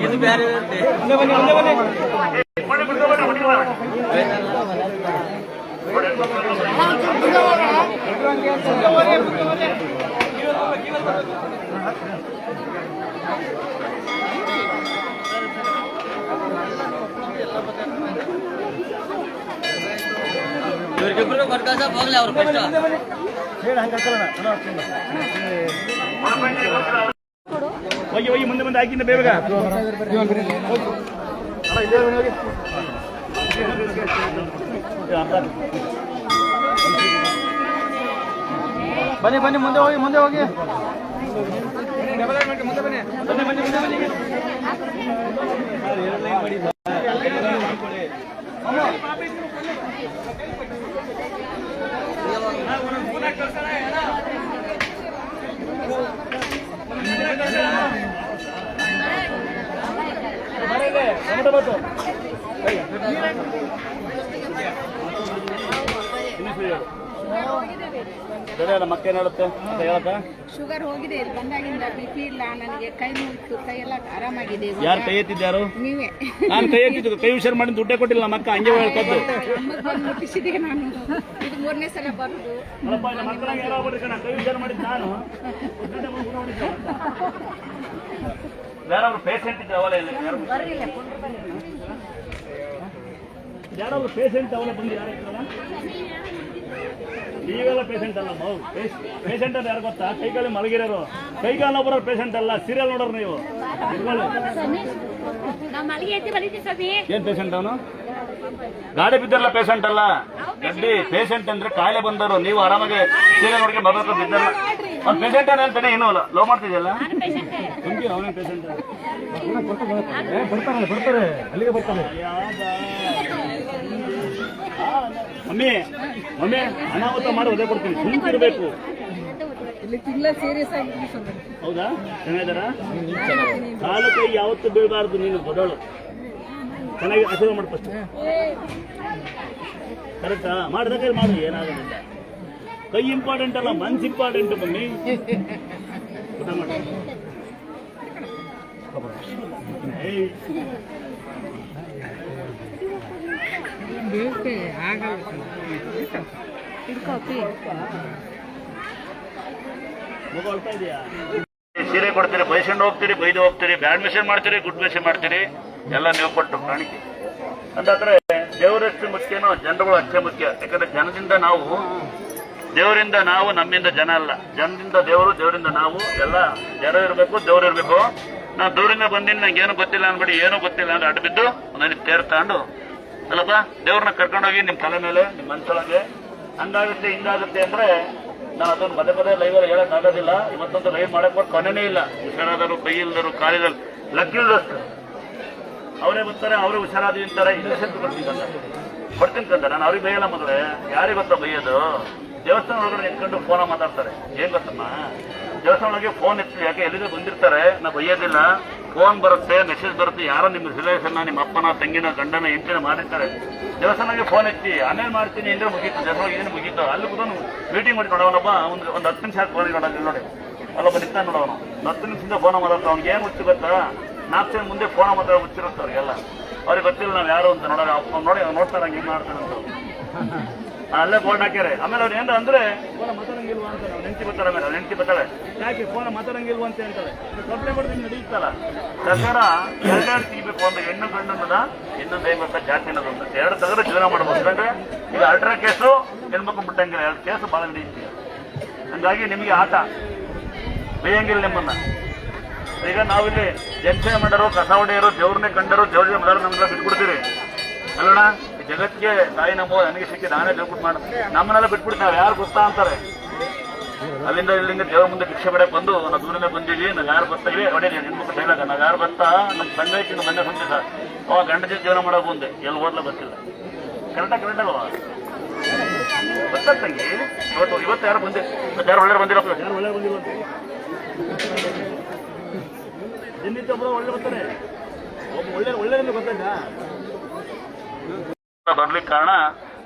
ಇದು ಬೇರೆ ಇರುತ್ತೆ ಬನ್ನಿ, ಬಿಟ್ಟು ಬನ್ನಿ, ಬನ್ನಿ, ಬನ್ನಿ. ಇವ್ರಿಗಿಬ್ರು ಕೊಟ್ಕಳ್ಸ ಹೋಗ್ಲಿ ಅವ್ರು ಫಸ್ಟ್ ಹೋಗಿ ಹೋಗಿ ಮುಂದೆ ಮುಂದೆ ಹಾಕಿಂದ ಬೇಗ. ಬನ್ನಿ ಬನ್ನಿ ಮುಂದೆ ಹೋಗಿ ಮುಂದೆ ಹೋಗಿ. ಮುಂದೆ ಬನ್ನಿ. ಬನ್ನಿ ಬನ್ನಿ ಮುಂದೆ ಬನ್ನಿ ಮಕ್ಕಳು ಹೇಳುತ್ತೆ ಅಂತ ಹೇಳಕ್ಕ ಶುಗರ್ ಹೋಗಿದೆ ಇಲ್ಲಿ ಬಂದಾಗಿಂದ ಬಿಸಿ ಇಲ್ಲ ನನಗೆ ಕೈ ನೋವಿತ್ತು ಕೈ ಎಲ್ಲ ಆರಾಮಾಗಿದೆ. ಯಾರು ಕೈ ಎತ್ತಿದ್ಯಾರು ನೀವೇ ನಾನು ಕೈ ಎತ್ತಿದ್ದು ಕೈ ಹುಷಾರು ಮಾಡಿ ದುಡ್ಡೇ ಕೊಟ್ಟಿಲ್ಲ ನಮ್ಮ ಅಕ್ಕ ಹಂಗೆ ಹೇಳ್ಕೊದ್ದು ಮುಟ್ಟಿಸಿದೆ ನಾನು ಇದು ಮೂರನೇ ಸಲ ಬರುದು ಕೈ ಹುಷಾರು ಮಾಡಿದ್ದು ನಾನು. ಯಾರಾದ್ರು ಪೇಷಂಟ್ ಇದ್ರೆ ಅವಲೇ ಇಲ್ಲ. ಯಾರು ಯಾರಾದ್ರು ಪೇಷಂಟ್ ಅವಲೇ ಬಂದು ಯಾರು ಇರ್ತಾರ ನೀವೆಲ್ಲ ಪೇಷಂಟ್ ಅಲ್ಲ ಮೌ. ಪೇಷಂಟ್ ಅಂತ ಯಾರು ಗೊತ್ತಾ? ಕೈಕಾಲಿ ಮಲಗಿರೋರು. ಕೈಕಾಲ ಬರೋರು ಪೇಷಂಟ್ ಅಲ್ಲ ಸೀರಿಯಲ್ ನೋಡೋರು ನೀವು. ನಾವು ಏನ್ ಪೇಷಂಟ್ ಅವನು? ಗಾಡಿ ಬಿದ್ದಲ್ಲ ಪೇಷಂಟ್ ಅಲ್ಲ? ಗಡ್ಡಿ. ಪೇಷಂಟ್ ಅಂದ್ರೆ ಕಾಯಿಲೆ ಬಂದವರು. ನೀವು ಆರಾಮಾಗಿ ಸೀರೆ ನೋಡ್ಕೊಂಡು ಬರ್ಬೇಕು ಬಿದ್ದಲ್ಲ ಅವ್ನು ಪೇಷಂಟ್ ಅಂತಾನೆ ಏನೂ ಅಲ್ಲ ಲೋ ಮಾಡ್ತಿದ್ಯಲ್ಲ? ಬರ್ತಾರೆ ಬರ್ತಾರೆ ಅಲ್ಲಿಗೆ ಬರ್ತಾರೆ. ಮಮ್ಮಿ ಮಮ್ಮಿ ಅನಾಹುತ ಮಾಡಿ ಒದೆ ಕೊಡ್ತೀನಿ ಸುಮ್ಮನೆ ಇಲ್ಲಿ ತಿಂಗಳ ಸೀರಿಯಸ್ ಸ್ವಾಮಿ ಹೌದಾ? ಚೆನ್ನಾಗಿದಾರ ಕಾಲು ಕೈ ಯಾವತ್ತು ಬೀಳಬಾರ್ದು ನೀನು ದೊಡ್ಡವಳು. ಚೆನ್ನಾಗಿ ಆಶೀರ್ವಾದ ಮಾಡಿ ಫಸ್ಟ್ ಕರೆಕ್ಟಾ? ಮಾಡಿದ ಕೈ ಮಾಡು ಏನಾಗೋದಿಲ್ಲ. ಕೈ ಇಂಪಾರ್ಟೆಂಟ್ ಅಲ್ಲ ಮನ್ಸ್ ಇಂಪಾರ್ಟೆಂಟ್ ಮಮ್ಮಿ. ಊಟ ಮಾಡಿ. ಸೀರೆ ಕೊಡ್ತೀರಿ, ಬೈಸ್ಕೊಂಡು ಹೋಗ್ತೀರಿ, ಬೈದು ಹೋಗ್ತೀರಿ, ಬ್ಯಾಡ್ ಮೆಸೇಜ್ ಮಾಡ್ತೀರಿ, ಗುಡ್ ಮೆಸೇಜ್ ಮಾಡ್ತೀರಿ, ಎಲ್ಲ ನೀವು ಕೊಟ್ಟು ಕಾಣಿಕೆ ಅಂತಂದ್ರೆ ದೇವರಷ್ಟು ಮುಖ್ಯನೋ ಜನರುಗಳು ಅಷ್ಟೇ ಮುಖ್ಯ. ಯಾಕಂದ್ರೆ ಜನದಿಂದ ನಾವು, ದೇವರಿಂದ ನಾವು ನಮ್ಮಿಂದ ಜನ ಅಲ್ಲ. ಜನದಿಂದ ದೇವರು, ದೇವರಿಂದ ನಾವು ಎಲ್ಲ ಜನ ಇರಬೇಕು, ದೇವರು ಇರಬೇಕು. ನಾನು ದೂರಿಂದ ಬಂದಿನಿ ನಂಗೆ ಏನು ಗೊತ್ತಿಲ್ಲ ಅನ್ಬಿಡಿ ಏನೂ ಗೊತ್ತಿಲ್ಲ ಅಂದ್ರೆ ಅಡ್ಡ ಬಿದ್ದು ನನಗೆ ತೇರ್ ತಗೊಂಡು ಅಲ್ಲಪ್ಪ, ದೇವ್ರನ್ನ ಕರ್ಕೊಂಡೋಗಿ ನಿಮ್ಮ ತಲೆ ಮೇಲೆ ನಿಮ್ಮ ಮನ್ಸೊಳಗೆ. ಹಂಗಾಗುತ್ತೆ, ಹಿಂಗಾಗುತ್ತೆ ಅಂದ್ರೆ ನಾನು ಅದನ್ನು ಪದೇ ಪದೇ ಲೈವಲ್ಲಿ ಹೇಳಕ್ ಆಗೋದಿಲ್ಲ. ಇವತ್ತೊಂದು ಲೈವ್ ಮಾಡಕ್ ಬರೋ ಕೊನೆನೇ ಇಲ್ಲ. ಹುಷಾರಾದರು, ಕೈ ಇಲ್ದರು ಕಾಲಿದಲ್ಲಿ ಲಕ್ಕಿಲ್ದಷ್ಟು. ಅವರೇ ಬರ್ತಾರೆ, ಅವರೇ ಹುಷಾರಾದಿ ಅಂತಾರೆ. ಇಂಜೆಕ್ಷನ್ ಬರ್ತೀನಿ ಕಂದ ಕೊಡ್ತೀನಿ ಕಂದ ನಾನು ಅವ್ರಿಗೆ ಬೈಯಲ್ಲ ಮೊದಲೇ. ಯಾರಿಗೆ ಗೊತ್ತಾ ಬೈಯೋದು? ದೇವಸ್ಥಾನ ಒಳಗಡೆ ನಿಂತ್ಕೊಂಡು ಫೋನ ಮಾತಾಡ್ತಾರೆ. ಏನ್ ಗೊತ್ತಮ್ಮ? ದೇವಸ್ಥಾನ ಒಳಗೆ ಫೋನ್ ಇತ್ತು ಯಾಕೆ ಎಲ್ಲಿಗೆ ಬಂದಿರ್ತಾರೆ ನಾ ಬೈಯೋದಿಲ್ಲ. ಫೋನ್ ಬರುತ್ತೆ ಮೆಸೇಜ್ ಬರುತ್ತೆ, ಯಾರೋ ನಿಮ್ಮ ರಿಲೇಷನ್ ನಿಮ್ಮ ಅಪ್ಪನ, ತಂಗಿನ, ಗಂಡನ, ಹೆಂಡತಿನ ಮಾಡಿರ್ತಾರೆ ದೇವಸ್ಥಾನಕ್ಕೆ ಫೋನ್ ಎತ್ತಿ ಆಮೇಲೆ ಮಾಡ್ತೀನಿ ಅಂದ್ರೆ ಮುಗೀತು ದೇವಸ್ಥಾನ ಏನು ಮುಗೀತು. ಅಲ್ಲಿ ಕೂಡ ಮೀಟಿಂಗ್ ಮಾಡಿ ನೋಡೋಣಪ್ಪ ಒಂದು ಒಂದು ಹತ್ತು ನಿಮಿಷ ಫೋನ್ ನೋಡೋಣ ನೋಡಿ. ಅಲ್ಲೊಬ್ಬ ನಿಂತ ನೋಡೋನು ಹತ್ತು ನಿಮಿಷದಿಂದ ಫೋನ್ ಮಾತಾಡ್ತಾ ಅವ್ನಿಗೆ ಏನು ಹುಚ್ಚು ಗೊತ್ತಾ? ನಾಲ್ಕು ಜನ ಮುಂದೆ ಫೋನ್ ಮಾತ್ರ ಹುಚ್ಚಿರುತ್ತೆ ಅವ್ರಿಗೆಲ್ಲ. ಅವ್ರಿಗೆ ಗೊತ್ತಿಲ್ಲ, ನಾವು ಯಾರು ಅಂತ ನೋಡೋಣ ಅವ್ನು ನೋಡಿ ಅವ್ನು ನೋಡ್ತಾರೆ, ಹಂಗೆ ಮಾಡ್ತಾರೆ ಅಂತ. ಅಲ್ಲೇ ಫೋನ್ ಹಾಕ್ಯಾರೆ. ಆಮೇಲೆ ಅವ್ರು ಏನಾರ ಅಂದ್ರೆ, ಫೋನ್ ಮಾತಾಡಂಗಿಲ್ವಾ ಅಂತ ನಾವು ನೆನ್ಸಿ ಬರ್ತಾರೆ ಆಮೇಲೆ ಹೆಂಡತಿ ಬರ್ತಾಳೆ. ಯಾಕೆ ಫೋನ್ ಮಾತಾಡಂಗಿಲ್ವಾ ಅಂತ ಹೇಳ್ತಾರೆ. ಕಂಪ್ಲೇಂಟ್ ಮಾಡಿದ್ರೆ ನಡೆಯುತ್ತಲ್ಲ ಸರ್ಕಾರ ಎರಡೆರಡು ತಿಗಿಬೇಕು ಒಂದು ಹೆಣ್ಣು ಗಂಡನ್ನದ ಇನ್ನೊಂದು ಐವತ್ತ ಜಾಸ್ತಿ ಅನ್ನೋದು ಅಂತ ಎರಡು ತೆಗೆದ್ರೆ ಜೀವನ ಮಾಡ್ಬೋದು. ಯಾಕಂದ್ರೆ ಈಗ ಅಲ್ಟ್ರಾ ಕೇಸು ಹೆಣ್ಮಕ್ಳು ಬಿಟ್ಟಂಗಿಲ್ಲ. ಎರಡು ಕೇಸು ಭಾಳ ನಡೆಯುತ್ತೆ ಹಂಗಾಗಿ ನಿಮಗೆ ಆಟ. ಬೇಯಂಗಿಲ್ಲ ನಿಮ್ಮನ್ನ. ಈಗ ನಾವಿಲ್ಲಿ ಜಂಕ್ಷನ್ ಮಾಡರು ಕಸ ದೇವ್ರನ್ನೇ ಕಂಡರು ದೇವ್ರಿಗೆ ಮಾಡೋರು ನಮ್ಗೆ ಬಿಟ್ಬಿಡ್ತೀರಿ. ಅಲ್ಲೋಣ ಜಗತ್ತಿಗೆ ತಾಯಿ ನಂಬೋ ನನಗೆ ಸಿಕ್ಕಿ ನಾನೇ ದೇವ್ಬಿಟ್ಟು ಮಾಡ. ನಮ್ಮನ್ನೆಲ್ಲ ಬಿಟ್ಬಿಡ್ತಾರೆ, ಯಾರು ಗೊತ್ತಾ ಅಂತಾರೆ? ಅಲ್ಲಿಂದ ಇಲ್ಲಿಂದ ದೇವ ಮುಂದೆ ಭಿಕ್ಷೆ ಬಡೆ ಬಂದು ನಾವು ದೂರಿಂದ ಬಂದಿದ್ವಿ ನಾವು ಯಾರು ಬರ್ತೀವಿ ಹೊಡೀರಿ ಹೆಣ್ಮಕ್ಳು ಡೈಲಾಗ ನಾವು ಯಾರು ಬರ್ತಾ? ನಮ್ಮ ಸಂಘಕ್ಕೆ ಬಂದೆ ಬಂದಿದ್ದ ಅವಾಗ ಗಂಡ ಜೊತೆ ಜೀವನ ಮಾಡೋ ಬಂದೆ ಎಲ್ಲಿ ಓದ್ಲ ಬರ್ತಿಲ್ಲ ಕರೆಕ್ಟಾಗಿ ಕರೆಕ್ಟ್ ಅಲ್ವಾ? ತಂಗಿ ಇವತ್ತು ಇವತ್ತು ಯಾರು ಬಂದೆ ಯಾರು ಒಳ್ಳೆ ಬಂದಿರೋ ಯಾರು ಒಳ್ಳೆ ಬಂದಿಲ್ಲ ಒಳ್ಳೆ ಬರ್ತಾರೆ. ಒಳ್ಳೆ ಒಳ್ಳೆ ಗೊತ್ತಾಯ್ತಾ? ಬರ್ಲಿಕ್ಕೆ ಕಾರಣ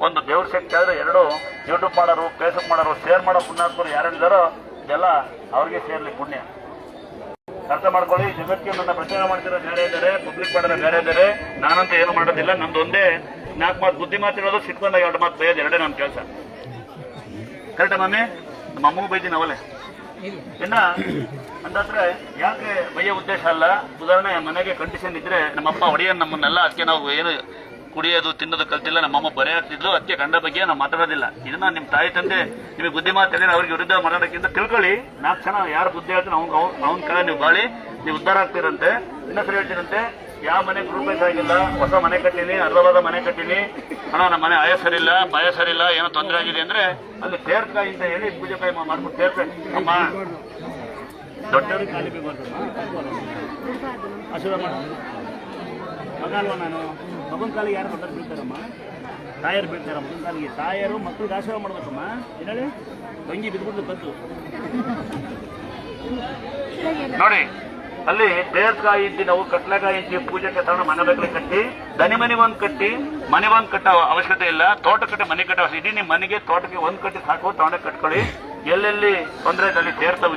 ಒಂದು ದೇವ್ರ ಶಕ್ತಿ ಆದ್ರೆ ಎರಡು ಯೂಟ್ಯೂಬ್ ಮಾಡೋರು ಫೇಸ್ಬುಕ್ ಮಾಡೋರು ಶೇರ್ ಮಾಡೋ ಪುಣ್ಯಾತ್ಮರು ಯಾರಿದ್ದಾರೋ ಇದೆಲ್ಲ ಅವ್ರಿಗೆ ಸೇರ್ಲಿ ಪುಣ್ಯ. ಅರ್ಥ ಮಾಡ್ಕೊಳ್ಳಿ, ಜಗತ್ತಿಗೆ ನನ್ನ ಪ್ರಚಾರ ಮಾಡ್ತಿರೋ ಬೇರೆ ಇದ್ದಾರೆ ಪಬ್ಲಿಕ್ ಮಾಡಿದ್ರೆ ಬೇರೆ ಇದ್ದಾರೆ. ನಾನಂತ ಏನು ಮಾಡೋದಿಲ್ಲ, ನಂದು ಒಂದೇ ನಾಲ್ಕು ಮಾತು, ಬುದ್ಧಿ ಮಾತು ಎರಡು ಮಾತು ಬೈಯೋದು, ಎರಡೇ ನನ್ನ ಕೆಲಸ. ಕರೆಕ್ಟ ಮಮ್ಮಿ ನಮ್ಮ ಅಮ್ಮಗೂ ಬೈದಿನ ಅವಲೆ ಇನ್ನ ಅಂದಾದ್ರೆ ಯಾಕೆ ಬೈಯೋ ಉದ್ದೇಶ ಅಲ್ಲ? ಉದಾಹರಣೆ, ಮನೆಗೆ ಕಂಡೀಷನ್ ಇದ್ರೆ ನಮ್ಮಪ್ಪ ಒಡೆಯನ್ ನಮ್ಮನ್ನೆಲ್ಲ ಅದಕ್ಕೆ ನಾವು ಏನು ಕುಡಿಯೋದು, ತಿನ್ನೋದು ಕಲ್ತಿಲ್ಲ, ನಮ್ಮಮ್ಮ ಬರೆ ಆಗ್ತಿದ್ರು ಅದಕ್ಕೆ ಕಂಡ ಬಗ್ಗೆ ನಾವು ಮಾತಾಡೋದಿಲ್ಲ. ಇದನ್ನ ನಿಮ್ಮ ತಾಯಿ ತಂದೆ, ನಿಮಗೆ ಬುದ್ಧಿ ಮಾತಾಡಿದ್ರೆ ಅವ್ರಿಗೆ ವಿರುದ್ಧ ಮಾತಾಡೋಕ್ಕಿಂತ ತಿಳ್ಕೊಳ್ಳಿ. ನಾಲ್ಕು ಜನ ಯಾರು ಬುದ್ಧಿ ಹೇಳ್ತಾರೆ ಅವ್ನು ಅವ್ನ ಕಡೆ ನೀವು ಬಾಳಿ, ನೀವು ಉದ್ಧಾರ ಆಗ್ತೀರಂತೆ. ಇನ್ನೊಂದ್ಸರಿ ಹೇಳ್ತೀರಂತೆ, ಯಾವ ಮನೆ ರೂಪಾಯಿ ಆಗಿಲ್ಲ, ಹೊಸ ಮನೆ ಕಟ್ಟಿನಿ, ಅರ್ಧವಾದ ಮನೆ ಕಟ್ಟಿನಿ. ಅಣ್ಣ, ನಮ್ಮ ಮನೆ ಆಯ ಸರಿಲ್ಲ ಬಾಯ ಸರಿಲ್ಲ ಏನೋ ತೊಂದರೆ ಆಗಿದೆ ಅಂದ್ರೆ ಅಲ್ಲಿ ತೇರ್ಕಾಯಿ ಅಂತ ಹೇಳಿ ಪೂಜೆ ಕಾಯಿ ಮಾಡ್ಬಿಟ್ಟು ತೇರ್ಕಾಯಿ ಅಮ್ಮ, ದೊಡ್ಡವ್ರಿಗೆ ಕಾಲಿಗೆ ಆಶೀರ್ವಾದ ನಾನು? ಮಗನ ಕಾಲಿಗೆ ಯಾರು ದೊಡ್ಡವ್ರು ಬೀಳ್ತಾರಮ್ಮ? ತಾಯರು ಬೀಳ್ತಾರ ಮಗನ ಕಾಲಿಗೆ. ತಾಯರು ಮಕ್ಕಳಿಗೆ ಆಶೀರ್ವಾದ ಮಾಡ್ಬೇಕಮ್ಮ. ಏನೇಳಿ ತಂಗಿ ಬಿದ್ದುಬಿಟ್ಟು ಬದ್ದು ನೋಡಿ, ಅಲ್ಲಿ ಬೇರ್ಕಾಯಿ ಇದ್ದಿ ನಾವು ಕಟ್ಲಕಾಯಿ ಇದ್ದಿ ಪೂಜೆಗೆ ತಗೊಂಡು ಮನೆ ಬೇಕಲ್ಲಿ ಕಟ್ಟಿ, ದನಿ ಮನೆ ಒಂದ್ ಕಟ್ಟಿ, ಮನೆ ಒಂದ್ ಕಟ್ಟೋ ಅವಶ್ಯಕತೆ ಇಲ್ಲ. ತೋಟ ಕಟ್ಟಿ, ಮನೆ ಕಟ್ಟೋ ಇಡೀ ನಿಮ್ಮ ಮನೆಗೆ ತೋಟಕ್ಕೆ ಒಂದು ಕಟ್ಟಿ ಸಾಕು ತಗೊಂಡೆ ಕಟ್ಕೊಳ್ಳಿ. ಎಲ್ಲೆಲ್ಲಿ ತೊಂದರೆ ಅಲ್ಲಿ ಸೇರ್ತಾ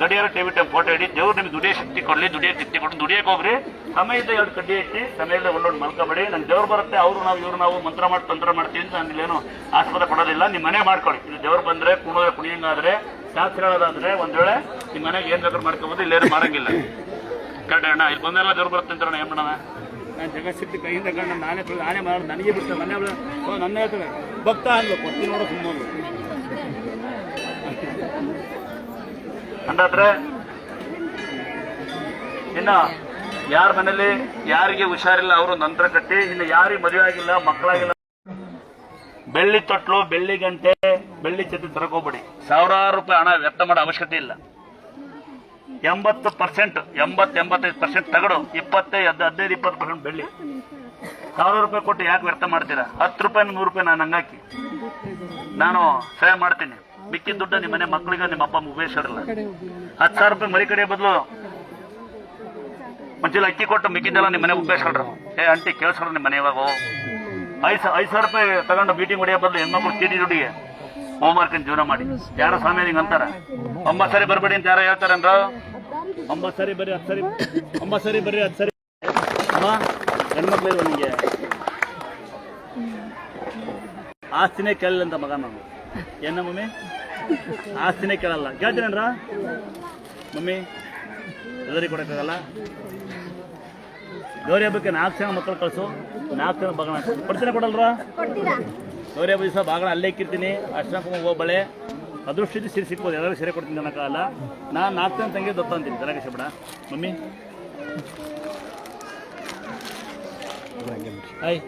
ಗಡಿಯಾರ ಟಿವಿ ಟೈಮ್ ಫೋಟೋ ಹಿಡಿ ದೇವ್ರು ನಿಮ್ಗೆ ದುಡಿಯೋ ಶಕ್ತಿ ಕೊಡಲಿ, ದುಡಿಯೋ ಶಕ್ತಿ ಕೊಟ್ಟು ದುಡಿಯಕ್ಕೆ ಹೋಗ್ರಿ. ಸಮಯದ ಎರಡು ಕಡ್ಡಿ ಇಟ್ಟು ಸಮಯದ ಒಂದೊಂದು ಮಲ್ಕೊಬೇಡಿ. ನಂಗೆ ದೇವ್ರು ಬರುತ್ತೆ, ಅವರು ನಾವು, ಇವ್ರು ನಾವು ಮಂತ್ರ ಮಾಡಿ, ತಂತ್ರ ಮಾಡ್ತೀವಿ ಅಂತ ನನಗೇನು ಆಸ್ಪದ ಕೊಡೋದಿಲ್ಲ. ನಿಮ್ಮ ಮನೆ ಮಾಡ್ಕೊಳ್ಳಿ ಇಲ್ಲಿ ದೇವ್ರು ಬಂದರೆ ಕುಣಿದ್ರೆ ಕುಣಿಯಂಗಾದ್ರೆ ಶಾಸ್ತ್ರ ಹೇಳೋದಾದ್ರೆ ಒಂದು ವೇಳೆ ನಿಮ್ಮ ಮನೆಗೆ ಏನು ಬೇಕಾದ್ರೂ ಮಾಡ್ಕೊಬೋದು, ಇಲ್ಲೇನು ಮಾಡೋಂಗಿಲ್ಲ. ಕರೆಕ್ಟ್ ಅಣ್ಣ, ಇಲ್ಲಿ ಬಂದೆಲ್ಲ ದೇವ್ರು ಬರುತ್ತೆ ಅಂತ ಏನು ಮಾಡೋಣ? ನಾನು ಜಗತ್ತಿದ್ದ ಕೈಯಿಂದ ಕಂಡು ನಾನೇ ನಾನೇ ಮಾಡೋದು, ನನಗೆ ಬಿಡ್ತಾರೆ ನನ್ನ ಓ, ನನ್ನ ಹೇಳ್ತಾರೆ, ಭಕ್ತ ಅನ್ಬೇಕು ಕೊಡ್ತೀನಿ ನೋಡೋ ಸುಮ್ಮನೆ ಅಂದಾದ್ರೆ ಇನ್ನ ಯಾರ ಮನೇಲಿ ಯಾರಿಗೆ ಹುಷಾರಿಲ್ಲ ಅವರು ನಂತರ ಕಟ್ಟಿ, ಇನ್ನು ಯಾರಿಗೆ ಮದುವೆ ಆಗಿಲ್ಲ, ಮಕ್ಕಳಾಗಿಲ್ಲ. ಬೆಳ್ಳಿ ತೊಟ್ಲು, ಬೆಳ್ಳಿ ಗಂಟೆ, ಬೆಳ್ಳಿ ಚತಿ ತರಕೋಬೇಡಿ ಸಾವಿರಾರು ರೂಪಾಯಿ ಹಣ ವ್ಯರ್ಥ ಮಾಡೋ ಅವಶ್ಯಕತೆ ಇಲ್ಲ. ಎಂಬತ್ತು ಪರ್ಸೆಂಟ್, ಎಂಬತ್ತು ಎಂಬತ್ತೈದು ಪರ್ಸೆಂಟ್ ತಗಡು. ಇಪ್ಪತ್ತೈದು ಹದ್- ಹದಿನೈದು, ಇಪ್ಪತ್ತು ಪರ್ಸೆಂಟ್ ಬೆಳ್ಳಿ. ಸಾವಿರ ರೂಪಾಯಿ ಕೊಟ್ಟು ಯಾಕೆ ವ್ಯರ್ಥ ಮಾಡ್ತೀರಾ? ಹತ್ತು ರೂಪಾಯಿ ನೂರು ರೂಪಾಯಿ ನಾನು ಹಂಗಾಕಿ. ನಾನು ಸಹಾಯ ಮಾಡ್ತೀನಿ. ಮಿಕ್ಕಿದ ದುಡ್ಡ ನಿಮ್ಮ ಮನೆ ಮಕ್ಕಳಿಗೆ ನಿಮ್ಮ ಅಪ್ಪ ಉಪಯೋಗಿಸಿರಲ್ಲ ಹತ್ತು ಸಾವಿರ ರೂಪಾಯಿ ಮರಿ ಕಡೆ ಬದಲು ಒಂಚೂರು ಅಕ್ಕಿ ಕೊಟ್ಟು ಮಿಕ್ಕಿದ್ದೆಲ್ಲ ನಿಮ್ಮ ಮನೆ ಉಪಯೋಗಿಸ್ಕೊಳ್ರು ಏ ಅಂಟಿ ಕೇಳಿಸ್ರ ನಿಮ್ಮ ಮನೆ ಇವಾಗ ಐದು ಐದು ಸಾವಿರ ರೂಪಾಯಿ ತಗೊಂಡು ಮೀಟಿಂಗ್ ಹೊಡೆಯೋ ಬದಲು ಹೆಣ್ಮಕ್ಳು ಚೀಟಿ ದುಡ್ಡಿಗೆ ಹೋಮ್ವರ್ಕ್ ಜೀವನ ಮಾಡಿ. ಯಾರ ಸ್ವಾಮಿ ಹಿಂಗೆ ಅಂತಾರ? ಒಂಬತ್ತು ಸರಿ ಬರಬೇಡಿ ಅಂತ ಯಾರ ಹೇಳ್ತಾರಂದ್ರ ಒಂಬತ್ತು ಸರಿ ಬರ್ರಿ ಹತ್ತು ಸರಿ ಒಂಬತ್ತು ಸರಿ ಬರ್ರಿ ಹತ್ತು ಸರಿ ಅಮ್ಮ ಹೆಣ್ಮಕ್ಳು ನಿಮಗೆ ಆಸ್ತಿನೇ ಕೇಳಲ್ಲ ಅಂತ ಮಗ ನಾನು. ಏನ ಮಮ್ಮಿ? ಆಸ್ತಿನೇ ಕೇಳಲ್ಲ. ಕೇಳ್ತೀನಂದ್ರ ಮಮ್ಮಿ ಎಲ್ಲರಿಗೆ ಕೊಡೋಕ್ಕಾಗಲ್ಲ. ಗೌರಿ ಹಬ್ಬಕ್ಕೆ ನಾಲ್ಕು ಜನ ಮಕ್ಕಳು ಕಳಿಸು. ನಾಲ್ಕು ಜನ ಬಾಗಣ ಕೊಡ್ತೀನಿ ಕೊಡಲ್ರ? ಗೌರಿ ಹಬ್ಬ ದಿವಸ ಬಾಗಣ ಅಲ್ಲೇ ಇಕ್ಕಿರ್ತೀನಿ. ಅರ್ಶನ ಕುಮಾರ್ ಹೋಗ್ಬಳೆ ಅದೃಷ್ಟಿದ್ದು ಸಿರಿ ಸಿಕ್ಬೋದು. ಎಲ್ಲರಿಗೂ ಸೀರೆ ಕೊಡ್ತೀನಿ ಅನ್ನೋಕ್ಕಾಗಲ್ಲ ನಾನು ನಾಲ್ಕು ಜನ ತಂಗಿ ದತ್ತ ಅಂತೀನಿ. ತಲೆಗೆ ಬಿಡ ಮಮ್ಮಿ. ಆಯ್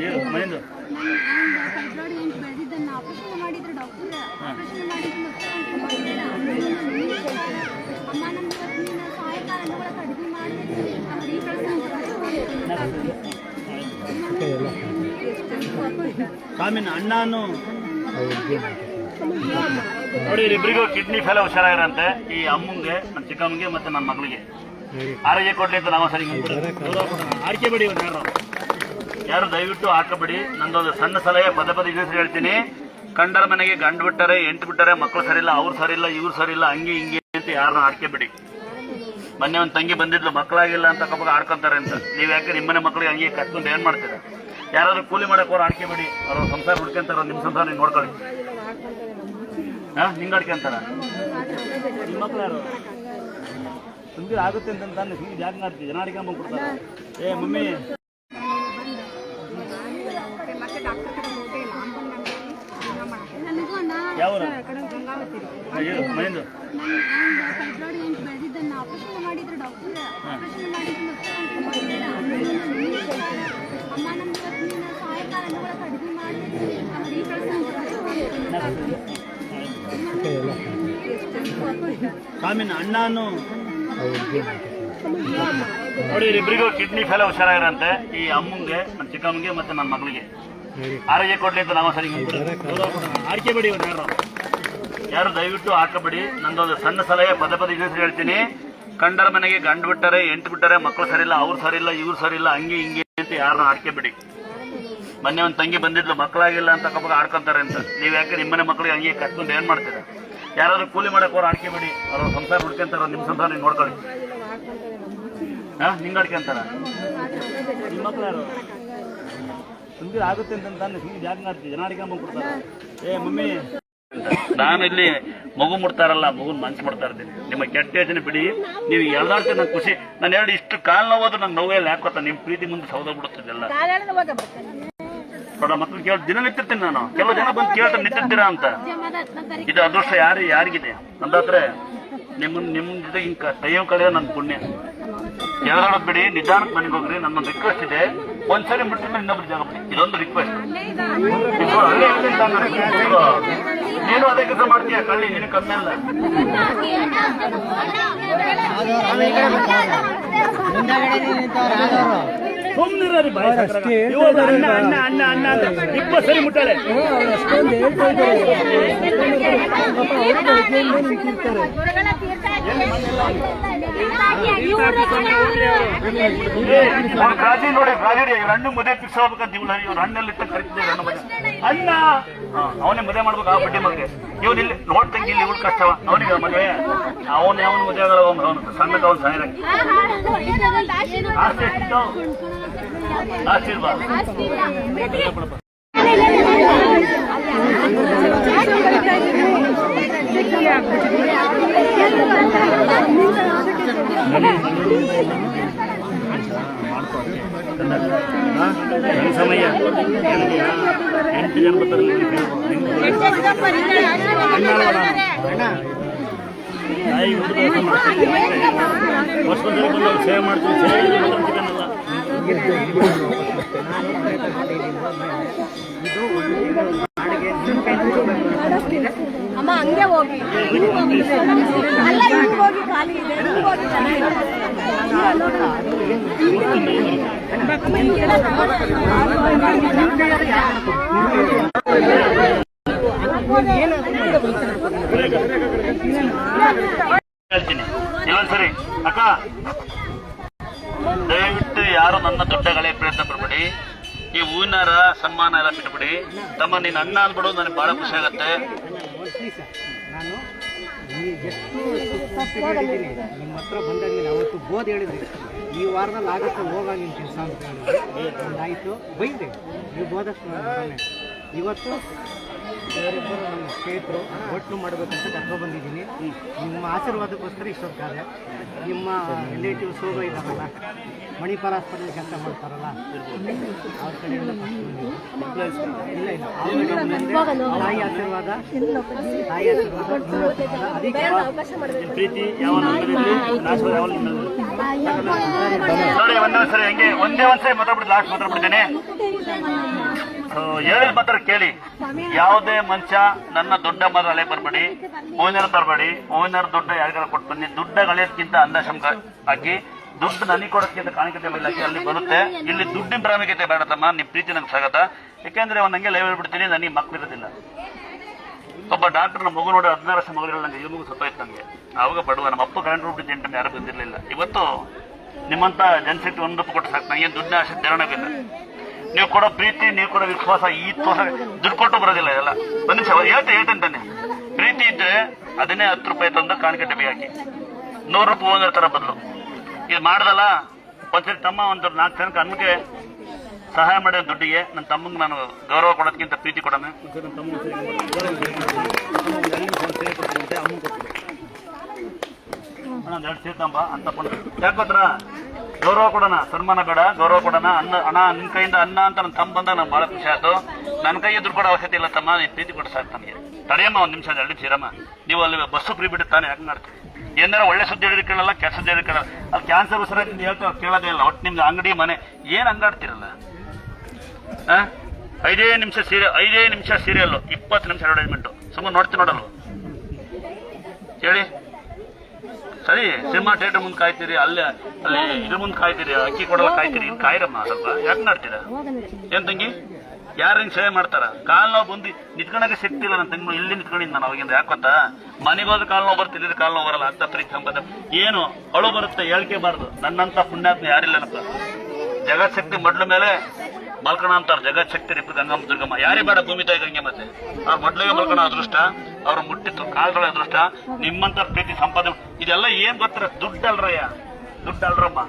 ಗಂಗಾವತಿ ರೀ ಮನೆಯಿಂದ? ಫೈಬ್ರಾಯ್ಡ್ ಏನ್ ಬೆಳೆದಿದ್ದನ್ನ ಆಪರೇಷನ್ ಮಾಡಿದ್ರು ಡಾಕ್ಟರ್. ಆಪರೇಷನ್ ಮಾಡಿದ್ರು ಮತ್ತೆ ಅಮ್ಮ ನಮ್ಗೆ ನೀನು ಸಾಯಂಕಾಲ ಕೂಡ ಕಡಿಮೆ ಮಾಡಿ ಅವ್ರು ಈ ಸ್ವಾಮಿನ ಅಣ್ಣನು? ನೋಡಿ ಇಬ್ಬರಿಗೂ ಕಿಡ್ನಿ ಫೇಲ್ ಹುಷಾರಾಗಿರಂತೆ. ಈ ಅಮ್ಮಂಗೆ ನನ್ನ ಚಿಕ್ಕಮ್ಮಂಗೆ ಮತ್ತೆ ನನ್ನ ಮಗಳಿಗೆ. ಆರೋಗ್ಯ ಕೊಡ್ಲಿ ಅಂತ ನಾವು ಸರಿ ಆರ್ಕೆ ಬಿಡಿ ಇವ್ರನ್ನ ಯಾರು ದಯವಿಟ್ಟು ಹಾಕಬೇಡಿ. ನಂದೊಂದು ಸಣ್ಣ ಸಲಹೆ, ಪದ ಪದೇ ಇದೇ ಹೇಳ್ತೀನಿ. ಕಂಡರ ಮನೆಗೆ ಗಂಡು ಬಿಟ್ಟರೆ ಎಂಟು ಬಿಟ್ಟರೆ ಮಕ್ಕಳು ಸರಿಲ್ಲ ಅವ್ರು ಸರಿಲ್ಲ ಇವ್ರು ಸರಿಲ್ಲ ಹಂಗೆ ಹಿಂಗೆ ಅಂತ ಯಾರನ್ನ ಆಡ್ಕೆ ಬಿಡಿ ಮೊನ್ನೆ ಒಂದು ತಂಗಿ ಬಂದಿದ್ಲು, ಮಕ್ಕಳಾಗಿಲ್ಲ ಅಂತ ಕಪ್ಪ ಆಡ್ಕೊಂತಾರೆ ಅಂತ. ನೀವು ಯಾಕೆ ನಿಮ್ಮನೆ ಮಕ್ಕಳಿಗೆ ಹಂಗೆ ಕಟ್ಕೊಂಡು ಏನು ಮಾಡ್ತೀರಾ? ಯಾರಾದ್ರೂ ಕೂಲಿ ಮಾಡಕ್ಕೆ ಅವ್ರು ಆಡ್ಕೆ ಬಿಡಿ ಅವ್ರ ಸಂಸಾರ ಹುಡ್ಕೊಂತಾರ ನಿಮ್ಮ ಸಂಸಾರ ನೀವು ನೋಡ್ಕೊಳ್ಳಿ. ಹಾ ಹಿಂಗೆ ಆಡ್ಕೊಂತಾರ ಆಗುತ್ತೆ ಅಂತ ಜನ ಅಡಿಗೆ ಕೊಡ್ತಾರ. ಏ, ಮಮ್ಮಿ. ಗಂಗಾವತಿ ರೀ ಮನೆಯಿಂದ ಫೈಬ್ರಾಯ್ಡ್ ಏನ್ ಬೆಳೆದಿದ್ದನ್ನ ಆಪರೇಷನ್ ಮಾಡಿದ್ರು ಡಾಕ್ಟರ್ ಆಪರೇಷನ್ ಮಾಡಿದ್ರು ಮತ್ತೆ ಅಮ್ಮ ನಮ್ಗೆ ನೀನು ಸಾಯಂಕಾಲ ಕೂಡ ಕಡಿಮೆ ಮಾಡಿ ಅವ್ರು ಈ ಸ್ವಾಮಿನ ಅಣ್ಣನು. ನೋಡಿ ಇಬ್ಬರಿಗೂ ಕಿಡ್ನಿ ಫೇಲ ಹುಷಾರಾಗಿರಂತೆ. ಈ ಅಮ್ಮಂಗೆ ನನ್ನ ಚಿಕ್ಕಮ್ಮಗೆ ಮತ್ತೆ ನನ್ನ ಮಗಳಿಗೆ. ಆರೋಗ್ಯ ಕೊಡ್ಲಿ ಅಂತ ನಾವು ಸರಿ ಆರ್ಕೆ ಬಿಡಿ ಇವ್ರು ಯಾರು ಯಾರು ದಯವಿಟ್ಟು ಹಾಕಬೇಡಿ. ನಂದೊಂದು ಸಣ್ಣ ಸಲಹೆ ಪದ ಪದ ಸರಿ ಹೇಳ್ತೀನಿ. ಕಂಡರ ಮನೆಗೆ ಗಂಡು ಬಿಟ್ಟರೆ ಎಂಟು ಬಿಟ್ಟರೆ ಮಕ್ಕಳು ಸರಿಯಿಲ್ಲ, ಅವ್ರು ಸರಿಯಿಲ್ಲ, ಇವ್ರು ಇಲ್ಲ ಹಂಗೆ ಹಿಂಗೆ ಅಂತ ಯಾರನ್ನ ಆಡ್ಕೆಬೇಡಿ ಮೊನ್ನೆ ಒಂದು ತಂಗಿ ಬಂದಿದ್ಲು, ಮಕ್ಕಳಾಗಿಲ್ಲ ಅಂತ ಕಬ್ಬಗ ಆಡ್ಕೊಂತಾರೆ ಅಂತ. ನೀವು ಯಾಕೆ ನಿಮ್ಮನೆ ಮಕ್ಕಳಿಗೆ ಹಂಗೆ ಕಟ್ಕೊಂಡು ಏನು ಮಾಡ್ತೀರಾ? ಯಾರಾದ್ರೂ ಕೂಲಿ ಮಾಡಕ್ಕೆ ಅವ್ರು ಆಡ್ಕೆಬೇಡಿ ಅವ್ರ ಸಂಸಾರ ಹುಡ್ಕೊಂತಾರ ನಿಮ್ಮ ಸಂಸಾರ ನೀವು ನೋಡ್ಕೊಳ್ಳಿ. ಹಾಂ, ನಿಂಗೆ ಆಡ್ಕೊಂತಾರ ನಿಮ್ಮ ಮಕ್ಳು ಯಾರು? ಸುಮ್ಮನೆ ಆಗುತ್ತೆ ಅಂತ ಹಿಂಗೆ ಜಾಗ ಮಾಡ್ತೀವಿ ಜನ ಅಡಿಗೆ ಕೊಡ್ತಾರೆ ಏ, ಮಮ್ಮಿ ನಾನು ಇಲ್ಲಿ ಮಗು ಮುಡ್ತಾರಲ್ಲ ಮಗುನ್ ಮನ್ಸು ಮಾಡ್ತಾ ಇರ್ತೀನಿ ನಿಮ್ಮ ಕೆಟ್ಟ ಯೋಚನೆ ಬಿಡಿ. ನೀವು ಎಳ್ದಾಡ್ತೀನಿ ನಂಗೆ ಖುಷಿ. ನಾನು ಎರಡು ಇಷ್ಟು ಕಾಲ್ ನೋವೋದು ನಂಗೆ ನೋವೇ ಯಾಕೆ ಗೊತ್ತಾ? ನಿಮ್ಮ ಪ್ರೀತಿ ಮುಂದೆ ಸೌದ ಬಿಡುತ್ತಿದ್ದೆಲ್ಲ ನೋಡ ಮಕ್ಳು ಕೇಳಿ ದಿನ ನಿಂತಿರ್ತೀನಿ ನಾನು. ಕೆಲವು ಜನ ಬಂದು ಕೇಳ್ತಾರೆ ನಿಂತಿರ್ತೀರಾ ಅಂತ. ಇದು ಅದೃಷ್ಟ ಯಾರು ಯಾರಿಗಿದೆ? ನಂದಾದ್ರೆ ನಿಮ್ಮ ನಿಮ್ಮ ಜೊತೆ ಹಿಂಗೆ ಟೈಮ್ ಕಳೆಯೋ ನನ್ನ ಪುಣ್ಯ. ಎಳ್ದಾಡೋದ್ ಬಿಡಿ ನಿಧಾನಕ್ಕೆ ಮನೆಗೆ ಹೋಗ್ರಿ. ನನ್ನ ರಿಕ್ವೆಸ್ಟ್ ಇದೆ. ಒಂದ್ಸರಿ ಬಿಟ್ಟಿದ್ರೆ ಇನ್ನೊಬ್ರು ಜಾಗ ಇದೊಂದು ರಿಕ್ವೆಸ್ಟ್ ನೀನು ಅದೇ ಕೆಲಸ ಮಾಡ್ತೀಯ? ಕಳ್ಳಿ ನೀನು ಕಮ್ಮಿ ಅಲ್ಲ. ಸುಮ್ಮನಿರಿ ಬಾಯಿ ಅಣ್ಣ ಅಣ್ಣ ಅಣ್ಣ ಅಣ್ಣ ಅಂತ ಇಪ್ಪತ್ತು ಸರಿ ಮುಟ್ಟಾಳೆ. ನೋಡಿ ಕಾಜಿಡಿ ಇವ್ರ ಹಣ್ಣು ಮದುವೆ ಫಿಕ್ಸ್ ಆಗ್ಬೇಕಂತ ಇವ್ರು ಹಣ್ಣಲ್ಲಿ ಅಣ್ಣ ಅವನೇ ಮದುವೆ ಮಾಡ್ಬೇಕು ಆ ಬಡ್ಡಿ ಮಗ್ಗೆ ಇವ್ನು ಇಲ್ಲಿ ನೋಡ್ತಂಗಿ ಇಲ್ಲಿ ಇವ್ಳು ಕಷ್ಟವ ಅವನಿಗೆ ಮದುವೆ. ಅವನು ಯಾವನು ಮದುವೆ ಆಗಲ್ಲ ಅವನು ಅವನು ಸಣ್ಣದ ಅವನು ಸಣ್ಣ ಆಸ್ತಿ ಎಷ್ಟಿತ್ತು ನನ್ನ ಸಮಯ ಎಂಟು ಜನ ಬರ್ತಾರೆ ತಾಯಿ ಬಂದು ಸೇವೆ ಮಾಡ್ತೀವಿ. ಸೇವೆ ಅಲ್ಲ. ಅಮ್ಮ, ಹಂಗೆ ಹೋಗಿ. ಅಲ್ಲ, ಹಿಂಗ್ ಹೋಗಿ ಖಾಲಿ ಇದೆ, ಹಿಂಗ್ ಹೇಳ್ತೀನಿ. ಇನ್ನೊಂದ್ಸರಿ ಅಕ್ಕ, ದಯವಿಟ್ಟು ಯಾರು ನನ್ನ ದುಡ್ಡಗಳೇ ಪ್ರಯತ್ನ ಪಡ್ಬೇಡಿ. ಈ ಹೂವಿನಾರ ಸನ್ಮಾನ ಎಲ್ಲ ಬಿಟ್ಬಿಡಿ. ತಮ್ಮ ನಿನ್ನ ಅಣ್ಣ ಅಂದ್ಬಿಡು, ನನಗೆ ಬಹಳ ಖುಷಿ ಆಗತ್ತೆ. ನಾನು ಎಷ್ಟು ಸುತ್ತ ಹೇಳಿದ್ದೀನಿ ನಿಮ್ಮ ಹತ್ರ ಬಂದಾಗಲಿಲ್ಲ ಅವತ್ತು ಬೋದ್ ಹೇಳಿದ್ರಿ. ಈ ವಾರದಲ್ಲಿ ಆಗುತ್ತೆ, ಹೋಗ ನಿನ್ನ ಕೆಲಸ ಅಂತ ಹೇಳಿದ್ರಿ. ಒಂದಾಯಿತು ಬೈದೆ ನೀವು ಬೋದಷ್ಟು ಇವತ್ತು ಇವರಿಬ್ಬರು ನನ್ನ ಸ್ನೇಹಿತರು ಒಟ್ಟು ಮಾಡಬೇಕಂತ ಕರ್ಕೊಂಡು ಬಂದಿದ್ದೀನಿ. ನಿಮ್ಮ ಆಶೀರ್ವಾದಕ್ಕೋಸ್ಕರ ಇಷ್ಟೊತ್ತಾದೆ ನಿಮ್ಮ ರಿಲೇಟಿವ್ಸ್ ಹೋಗೋ ಇದ್ದಾರಲ್ಲ ಮಣಿಪಾಲ್ ಹಾಸ್ಪಿಟಲ್ ಕೆಲಸ ಮಾಡ್ತಾರಲ್ಲ ಅವ್ರ ಕಡೆಯಿಂದ ಇಲ್ಲ ಇಲ್ಲ. ತಾಯಿ ಆಶೀರ್ವಾದ ತಾಯಿ ಆಶೀರ್ವಾದ ನಿಮ್ಮ ಅದಕ್ಕೆ ಪ್ರೀತಿ ಯಾವ. ನೋಡಿ ಒಂದೇ ಒಂದ್ಸರಿ ಹೆಂಗೆ ಒಂದೇ ಒಂದ್ಸರಿ ಮಾತಾಡ್ಬಿಟ್ಟು ಲಾಸ್ಟ್ ಮಾತಾಡ್ಬಿಡ್ತೇನೆ. ಹೇಳಿದ ಮಾತ್ರ ಕೇಳಿ. ಯಾವುದೇ ಮನುಷ್ಯ ನನ್ನ ದೊಡ್ಡ ಮರ ಬರ್ಬೇಡಿ ಬರಬೇಡಿ, ಓನರ್ ತರಬೇಡಿ, ಓನರ್ ದೊಡ್ಡ ಯಾರಿಗಾರ ಕೊಟ್ಟು ಬನ್ನಿ, ದುಡ್ಡ ಗಳಿಯೋದಕ್ಕಿಂತ ಅಂದಾಶಂಕ ಹಾಕಿ, ದುಡ್ಡು ನನಗೆ ಕೊಡೋದಕ್ಕಿಂತ ಕಾಣಿಕೆ ಇಲಾಖೆ ಅಲ್ಲಿ ಬರುತ್ತೆ. ಇಲ್ಲಿ ದುಡ್ಡಿನ ಪ್ರಾಮುಖ್ಯತೆ ಬೇಡ ತಮ್ಮ ನಿಮ್ಮ ಪ್ರೀತಿ ನಂಗೆ ಸ್ವಾಗತ. ಯಾಕೆಂದ್ರೆ ನಂಗೆ ಲೈವ್ ಹೇಳ್ಬಿಡ್ತೀನಿ ನನಗೆ ಮಕ್ಕಳಿರೋದಿಲ್ಲ ಒಬ್ಬ ಡಾಕ್ಟರ್ ನಮ್ಮ ಮಗು ನೋಡಿ ಹದಿನಾರು ವರ್ಷ ಮಗಳು ನಂಗೆ ಇವಾಗ ಸ್ವಲ್ಪ ಸತ್ತೋಯ್ತು ನನಗೆ ಆವಾಗ ಬಡವ, ನಮ್ಮ ಅಪ್ಪ ಕರೆಂಟ್ ಹೋಗ್ಬಿಟ್ಟು ಎಂಟು ಯಾರು ಬಂದಿರಲಿಲ್ಲ. ಇವತ್ತು ನಿಮ್ಮಂತ ಜನಸಿಟ್ಟು ಒಂದು ಕೊಟ್ಟು ಸಾಕು ನನಗೆ ದುಡ್ಡಿನ ಆಸೆ ತೆರಣಿಲ್ಲ ನೀವು ಕೊಡೋ ಪ್ರೀತಿ, ನೀವು ಕೊಡೋ ವಿಶ್ವಾಸ, ಈ ದುಡ್ಡು ಕೊಟ್ಟು ಬರೋದಿಲ್ಲ ಎಲ್ಲ ಒಂದು ನಿಮಿಷ ಹೇಳ್ತೇನೆ ಹೇಳ್ತೇನೆ ತಾನೆ ಪ್ರೀತಿ ಇದ್ರೆ ಅದನ್ನೇ ಹತ್ತು ರೂಪಾಯಿ ತಂದು ಕಾಣಿಕೆ ಡಬ್ಬಿ ಹಾಕಿ. ನೂರು ರೂಪಾಯಿ ಒಂದರ ತರ ಬದಲು. ಇದು ಮಾಡ್ದಲ್ಲ, ಒಂದ್ಸರಿ ತಮ್ಮ ಒಂದು ನಾಲ್ಕು ಜನಕ್ಕೆ ಅನ್ಗೆ ಸಹಾಯ ಮಾಡೋ ದುಡ್ಡಿಗೆ, ನನ್ನ ತಮ್ಮಂಗೆ ನಾನು ಗೌರವ ಕೊಡೋದಕ್ಕಿಂತ ಪ್ರೀತಿ ಕೊಡೋಣ. ತಮ್ಮ ಎರಡು ಸೇರ್ಕಂಬ ಅಂತ ಯಾಕೆ ಗೊತ್ತಾ? ಗೌರವ ಕೊಡೋಣ, ಸನ್ಮಾನ ಬೇಡ, ಗೌರವ ಕೊಡೋಣ. ಅನ್ನ, ಅಣ್ಣ ನಿನ್ನ ಕೈಯಿಂದ ಅನ್ನ ಅಂತ ನನ್ನ ತಮ್ಮ ಬಂದ ನಂಗೆ ಬಹಳ ಖುಷಿ ಆಯ್ತು. ನನ್ನ ಕೈ ಎದುರು ಕೊಡೋ ಅವಶ್ಯಕತೆ ಇಲ್ಲ ತಮ್ಮ, ನೀನು ಪ್ರೀತಿ ಕೊಟ್ಟು ಸಾಕು ನನಗೆ. ತಡೆಯಮ್ಮ, ಒಂದು ನಿಮಿಷ ಎರಡು ಸೀರಮ್ಮ ನೀವು ಅಲ್ಲಿ ಬಸ್ಸು ಫ್ರೀ ಬಿಡುತ್ತಾನೆ ಯಾಕೆ ಮಾಡ್ತೀವಿ ಏನಾರ ಒಳ್ಳೆ ಸುದ್ದಿ ಹೇಳಿ ಕೇಳಲ್ಲ, ಕೆಟ್ಟ ಹೇಳಿ ಕೇಳಲ್ಲ. ಅಲ್ಲಿ ಕ್ಯಾನ್ಸರ್ ಉಸಿರ ಹೇಳ್ತಾ ಕೇಳೋದೇ ಇಲ್ಲ. ಒಟ್ಟು ನಿಮ್ದು ಅಂಗಡಿ, ಮನೆ, ಏನ್ ಹಂಗಾಡ್ತಿರಲ್ಲ? ಆ? ಐದೇ ನಿಮಿಷ ಸೀರೆ, ಐದೇ ನಿಮಿಷ ಸೀರಿಯಲ್ ಇಪ್ಪತ್ತು ನಿಮಿಷ ಅಡ್ವರ್ಟೈಸ್ಮೆಂಟು ಸುಮ್ಮನೆ ನೋಡ್ತೀನಿ ನೋಡಲ್ಲ ಹೇಳಿ. ಸರಿ ಸಿನಿಮಾ ಥಿಯೇಟರ್ ಮುಂದೆ ಕಾಯ್ತೀರಿ, ಅಲ್ಲೇ, ಅಲ್ಲಿ ಇದ್ರ ಮುಂದೆ ಕಾಯ್ತೀರಿ, ಅಕ್ಕಿ ಕೊಡಲ್ಲ ಕಾಯ್ತೀರಿ, ಇನ್ ಕಾಯಿರಮ್ಮ ಸ್ವಲ್ಪ, ಯಾಕೆ ನಡ್ತೀರ? ಏನ್ ತಂಗಿ? ಯಾರು ಹಿಂಗ್ ಸೇವೆ ಮಾಡ್ತಾರ? ಕಾಲ್ ನೋವು ಬಂದು ನಿತ್ಕೊಳಕ್ಕೆ ಸಿಕ್ತಿಲ್ಲ ನನ್ನ ತಂಗಿ ಇಲ್ಲಿ ನಿತ್ಕೊಂಡಿದ್ದ ನಾನು ಅವಾಗಿಂದ, ಯಾಕೆ ಗೊತ್ತಾ? ಮನೆಗೆ ಹೋದ್ರೆ ಕಾಲ್ ನೋವು ಬರ್ತಿದ್ರೆ ಕಾಲ್ ನೋವು ಬರಲ್ಲ, ಅಂತ ಪ್ರೀತಿ ಸಂಬಂಧ ಏನು, ಅಳು ಬರುತ್ತೆ ಹೇಳ್ಕೆಬಾರ್ದು ನನ್ನಂತ ಪುಣ್ಯಾತ್ಮ ಯಾರಿಲ್ಲನಪ್ಪ? ಜಗತ್ಶಕ್ತಿ ಮೊಡ್ಲ ಮೇಲೆ ಮಲ್ಕಣ ಅಂತಾರೆ ಜಗತ್ಶಕ್ತಿ ರಿಪು ಗಂಗಮ್ಮ ದುರ್ಗಮ್ಮ. ಯಾರೇ ಬೇಡ ಭೂಮಿ ತಾಯಿ ಗಂಗೆ ಮತ್ತೆ. ಆ ಮೊಡ್ಲಿಗೆ ಮಲ್ಕಣ ಅದೃಷ್ಟ. ಅವ್ರ ಮುಟ್ಟಿತ್ತು ಕಾಲ್ಗಳ ಅದೃಷ್ಟ, ನಿಮ್ಮಂತ ಪ್ರೀತಿ ಸಂಪಾದನೆ ಇದೆಲ್ಲ ಏನ್ ಗೊತ್ತರ? ದುಡ್ಡು ದುಡ್ಡಲ್ರಮ್ಮ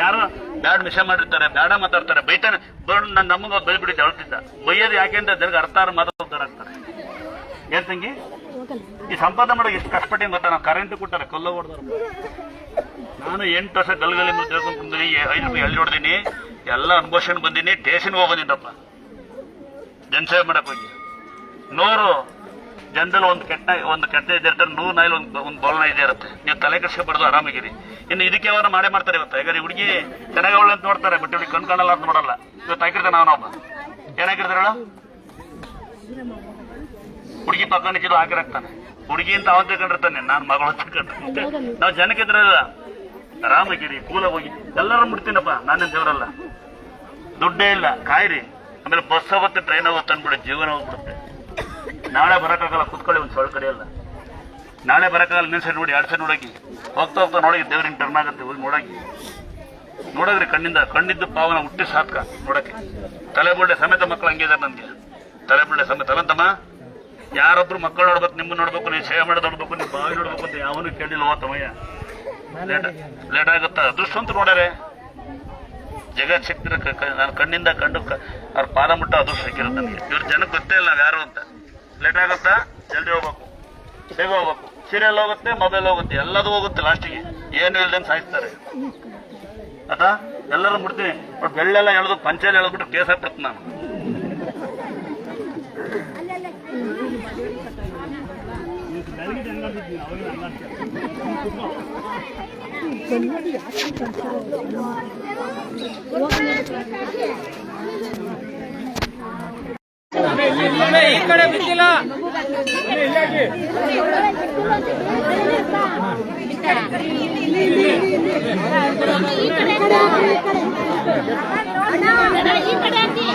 ಯಾರು ಬ್ಯಾಡ್ ವಿಷಯ ಮಾಡಿರ್ತಾರೆ, ಬ್ಯಾಡ ಮಾತಾಡ್ತಾರೆ, ಬೈತಾನೆ. ಬರೋಣ ನನ್ನ ನಮಗೆ ಬೈಬಿಡಿ ಅಳ್ತಿದ್ದ ಬೈಯೋದು ಯಾಕೆ ಅಂತ ಜನರಿಗೆ ಅರ್ಥ ಮಾತಾಡ್ತಾರೆ ಏನ್ ತಂಗಿ? ಈ ಸಂಪಾದನೆ ಮಾಡೋಕೆ ಎಷ್ಟು ಕಷ್ಟಪಟ್ಟಿ ಗೊತ್ತಾ? ನಾವು ಕರೆಂಟ್ ಕೊಟ್ಟಾರೆ, ಕಲ್ಲು ಹೊಡೆದಾರ ನಾನು ಎಂಟು ವರ್ಷ ಗಲ್ಗಲಿ ತಿಳ್ಕೊಂಡು ಕುಂದಿನಿ ಐದು ಎಲ್ಲಿ ಹೊಡೆದೀನಿ, ಎಲ್ಲ ಅನುಭವಿಸ್ಕೊಂಡು ಬಂದೀನಿ ಹೋಗೋದಿರಪ್ಪ ಜನ ಜನಸೇವೆ ಮಾಡಕ್ ಹೋಗಿ. ನೂರು ಜನದಲ್ಲಿ ಒಂದು ಕೆಟ್ಟ ಒಂದು ಕೆಟ್ಟ ಇದ್ದಿರ್ತಾರೆ ನೂರು ನಾಯಿಲ್ ಒಂದು ಒಂದು ಬೋಲ್ನ ಇದೆ ಇರುತ್ತೆ. ನೀವು ತಲೆ ಕೆಡ್ಸ್ಕೊಬಾರ್ದು ಆರಾಮಾಗಿರಿ. ಇನ್ನು ಇದಕ್ಕೆ ಅವರ ಮಾಡೇ ಮಾಡ್ತಾರೆ ಇವತ್ತು. ಯಾಕಂದ್ರೆ ಹುಡುಗಿ ಚೆನ್ನಾಗವಳ ಅಂತ ನೋಡ್ತಾರೆ, ಬಟ್ ಇವ್ರಿಗೆ ಕಣ್ ಕಾಣಲ್ಲ ಅಂತ ನೋಡಲ್ಲ. ಇವತ್ತು ಹಾಕಿರ್ತಾನೆ ನಾನೊಬ್ಬ. ಏನಾಗಿರ್ತಾರ ಹೇಳು? ಹುಡುಗಿ ಪಕ್ಕ ನಿಂತಿದ್ದು ಹಾಕಿರಾಕ್ತಾನೆ ಹುಡುಗಿ ಅಂತ ಅವನ್ ಕಂಡಿರ್ತಾನೆ ನಾನು ಮಗಳು ಅಂತ ನಾವು ಜನಕ್ಕೆ ಇದ್ರಲ್ಲ ಆರಾಮಾಗಿರಿ, ಕೂಲ ಹೋಗಿ. ಎಲ್ಲರೂ ಮುಡ್ತೀನಪ್ಪ ನಾನೇನು ದೇವರಲ್ಲ. ದುಡ್ಡೇ ಇಲ್ಲ, ಕಾಯಿರಿ. ಆಮೇಲೆ ಬಸ್ ಹೋಗುತ್ತೆ ಟ್ರೈನ್ ಹೋಗುತ್ತೆ ಅಂದ್ಬಿಡು, ಜೀವನ ಹೋಗ್ಬಿಡುತ್ತೆ. ನಾಳೆ ಬರೋಕ್ಕಾಗಲ್ಲ ಕುತ್ಕೊಳ್ಳಿ ಒಂದು ಸೊಳ್ಳೆ ಕಡೆಯಲ್ಲ. ನಾಳೆ ಬರೋಕ್ಕಾಗಲ್ಲ ನಿಲ್ಸ ನೋಡಿ ಎರಡು ಸೈಡ್ ನೋಡಕ್ಕೆ ಹೋಗ್ತಾ ಹೋಗ್ತಾ ನೋಡಿ ದೇವ್ರಿಗೆ ಟರ್ನ್ ಆಗುತ್ತೆ ಹೋಗಿ ನೋಡಕ್ಕೆ ನೋಡೋದ್ರಿ ಕಣ್ಣಿಂದ ಕಣ್ಣಿದ್ದು ಪಾವನ ಹುಟ್ಟಿ ಸಾತ್ಕ ನೋಡಕ್ಕೆ. ತಲೆಬುಳ್ಳೆ ಸಮೇತ ಮಕ್ಕಳು ಹಂಗಿದ್ದಾರೆ ನನಗೆ. ತಲೆಬುಳ್ಳೆ ಸಮೇತ ಅಲ್ಲಂತಮ್ಮ ಯಾರೊಬ್ರು ಮಕ್ಕಳು ನೋಡ್ಬೇಕು ನಿಮ್ಮನ್ನ ನೋಡ್ಬೇಕು ನೀವು ಸೇವೆ ಮಾಡೋದು ನೋಡ್ಬೇಕು ನೀವು ಬಾವಿ ನೋಡ್ಬೇಕು ಅಂತ ಯಾವನು ಕೇಳಿಲ್ಲ ತಮಯ್ಯ ಲೇಟ್ ಲೇಟ್ ಆಗುತ್ತಾ? ಅದೃಷ್ಟವಂತ ನೋಡ್ಯಾರೆ ಜಗತ್ ಸಿಕ್ತಿರ ನಾನು ಕಣ್ಣಿಂದ ಕಂಡು ಅವ್ರ ಪಾದ ಮುಟ್ಟ ಅದೃಷ್ಟ ಸಿಕ್ಕಿರುತ್ತೆ ನನಗೆ. ಇವ್ರ ಜನಕ್ಕೆ ಗೊತ್ತೇ ಇಲ್ಲ ನಾವು ಯಾರು ಅಂತ. ಲೇಟ್ ಆಗುತ್ತಾ? ಜಲ್ದಿ ಹೋಗ್ಬೇಕು. ಬೇಗ ಹೋಗ್ಬೇಕು. ಸೀರಿಯಲ್ ಹೋಗುತ್ತೆ ಮೊಬೈಲ್ ಹೋಗುತ್ತೆ, ಎಲ್ಲದೂ ಹೋಗುತ್ತೆ ಲಾಸ್ಟಿಗೆ ಏನು ಇಲ್ದಂಗೆ ಸಾಯಿಸ್ತಾರೆ. ಅತ ಎಲ್ಲರೂ ಬಿಡ್ತೀನಿ. ಬಟ್ ಬೆಳ್ಳೆಲ್ಲ ಹೇಳೋದು ಪಂಚಾಯತ್ ಎಳೆದ್ಬಿಟ್ಟು ಕೇಸ್ ಹಾಕ್ಬಿಡ್ತೀನಿ ನಾನು. ಈ ಕಡೆ ಬಿದ್ದಿಲ್ಲ ಈ ಕಡೆ ಹಾಕಿ.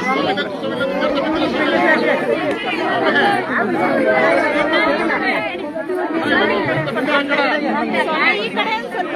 ಈ ಕಡೆ ಒಂದ್ ಸ್ವಲ್ಪ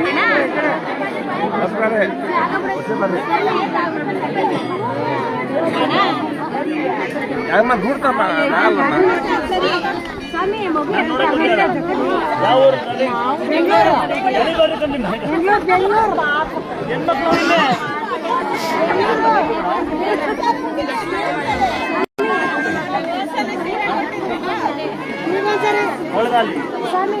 ಕಡೆ ಸ್ವಲ್ಪ ಹಾಕಿ. ಇಲ್ಲ ಸ್ವಲ್ಪ ಆಯ್ತು ಸೊಸೆ ಅಣ್ಣ ಇನ್ನೊಂದ್ ಸ್ವಲ್ಪ ಹಾಕಿ. ಇನ್ನೊಂದ್ ಸ್ವಲ್ಪ ಹಾಕಿ. ಮಕ್ಕಳೆಲ್ಲ ನೋಡಿದ್ಯಾ? ಯಾರನ್ನ ದೂಡ್ತಮ್ಮ ನಾಗಲ್ಲಮ್ಮ ಸ್ವಾಮಿ ಮಗು ಯಾವ ಊರು ಅಲ್ಲಿ? ಬೆಂಗಳೂರು ಎಲ್ಲಿಗೋದ್ರೆ ತಂದಿಲ್ಲ? ಬೆಂಗಳೂರು ಬೆಂಗಳೂರು ಹೆಣ್ಮಕ್ಳು ಇಲ್ಲೇ. ಒಳಗಾಲಿ ಸ್ವಾಮಿ